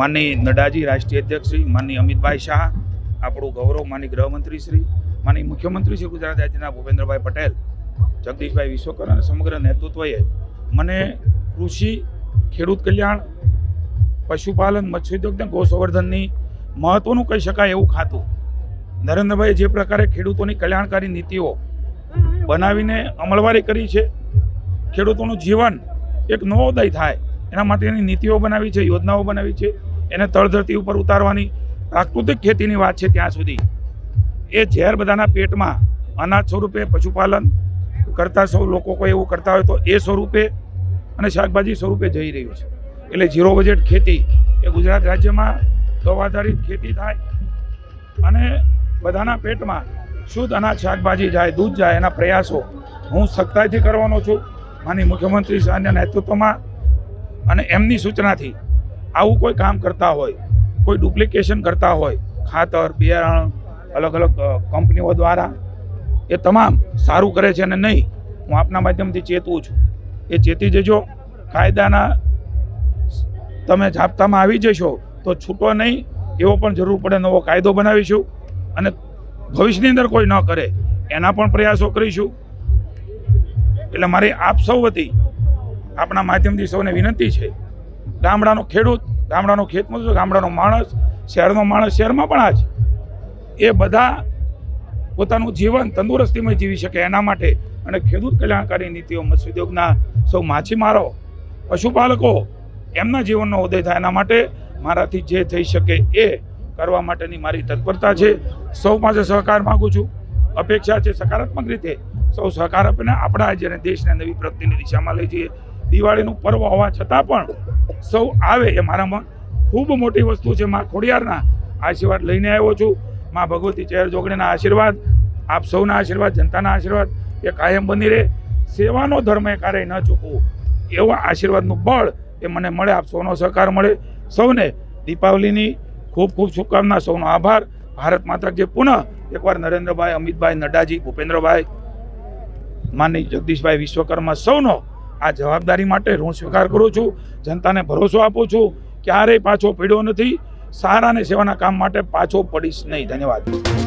માનની નડાજી રાષ્ટ્રીય અધ્યક્ષ શ્રી માનની અમિતભાઈ શાહ, આપણું ગૌરવ માની ગૃહમંત્રી શ્રી માની મુખ્યમંત્રી શ્રી ગુજરાત રાજ્યના ભૂપેન્દ્રભાઈ પટેલ, જગદીશભાઈ વિશ્વકર અને સમગ્ર નેતૃત્વએ મને કૃષિ, ખેડૂત કલ્યાણ, પશુપાલન મત્સ્યોદ્યોગ અને ગૌસંવર્ધનની મહત્વનું કહી શકાય એવું ખાતું. નરેન્દ્રભાઈએ જે પ્રકારે ખેડૂતોની કલ્યાણકારી નીતિઓ બનાવીને અમલવારી કરી છે, ખેડૂતોનું જીવન એક નવોદય થાય. એના માટેની નીતિઓ બનાવી છે, યોજનાઓ બનાવી છે, એને તળધરતી ઉપર ઉતારવાની પ્રાકૃતિક ખેતીની વાત છે ત્યાં સુધી. એ ઝેર બધાના પેટમાં અનાજ સ્વરૂપે પશુપાલન કરતા સૌ લોકો કોઈ એવું કરતા હોય તો એ સ્વરૂપે અને શાકભાજી સ્વરૂપે જઈ રહ્યું છે. એટલે ઝીરો બજેટ ખેતી એ ગુજરાત રાજ્યમાં ગૌ આધારિત ખેતી થાય અને બધાના પેટમાં શુદ્ધ અનાજ, શાકભાજી જાય, દૂધ જાય એના પ્રયાસો હું સખ્તાઈથી કરવાનો છું. માની મુખ્યમંત્રી સાહેબના નેતૃત્વમાં અને એમની સૂચનાથી આવું કોઈ કામ કરતા હોય, કોઈ ડુપ્લિકેશન કરતા હોય, ખાતર, બિયારણ, અલગ અલગ કંપનીઓ દ્વારા, એ તમામ સારું કરે છે અને નહીં, હું આપના માધ્યમથી ચેતવું છું. એ ચેતી જજો. કાયદાના તમે જાપ્તામાં આવી જશો તો છૂટો નહીં, એવો પણ જરૂર પડે નવો કાયદો બનાવીશું અને ભવિષ્યની અંદર કોઈ ન કરે, એના પણ પ્રયાસો કરીશું. એટલે મારી આપ સૌ વતી આપણા માધ્યમથી સૌને વિનંતી છે. ગામડાનો ખેડૂત, ગામડાનો ખેતમજૂર, ગામડાનો માણસ, શહેરનો માણસ શહેરમાં પણ આજ એ બધા પોતાનું જીવન તંદુરસ્તીમાં જીવી શકે એના માટે અને ખેડૂત કલ્યાણકારી નીતિઓ મત્સ્યોદ્યોગના સૌ માછીમારો, પશુપાલકો એમના જીવનનો ઉદય થાય એના માટે મારાથી જે થઈ શકે એ કરવા માટેની મારી તત્પરતા છે. સૌ પાસે સહકાર માગું છું. અપેક્ષા છે સકારાત્મક રીતે સૌ સહકાર આપીને આપણા જેને દેશને નવી પ્રગતિની દિશામાં લઈ જઈએ. દિવાળીનું પર્વ હોવા છતાં પણ સૌ આવે એ મારામાં ખૂબ મોટી વસ્તુ છે મા ખોડિયારના આશીર્વાદ લઈને આવ્યો છું. મા ભગવતી ચહેર જોગણીના આશીર્વાદ, આપ સૌના આશીર્વાદ, જનતાના આશીર્વાદ, એ કાયમ બની રહે. સેવાનો ધર્મ એ ક્યારેય ન ચૂકવું. એવા આશીર્વાદનું બળ એ મને મળે, આપ સૌનો સહકાર મળે. સૌને દીપાવલીની ખૂબ ખૂબ શુભકામના, સૌનો આભાર. ભારત માતા જે પુનઃ એકવાર નરેન્દ્રભાઈ, અમિતભાઈ નડ્ડાજી ભૂપેન્દ્રભાઈ માની જગદીશભાઈ વિશ્વકર્મા સૌનો આ જવાબદારી માટે ઋણ સ્વીકાર કરું છું, જનતાને ભરોસો આપું છું, ક્યારેય પાછો પીડ્યો નથી સારા અને સેવાના કામ માટે પાછો પડીશ નહીં. ધન્યવાદ.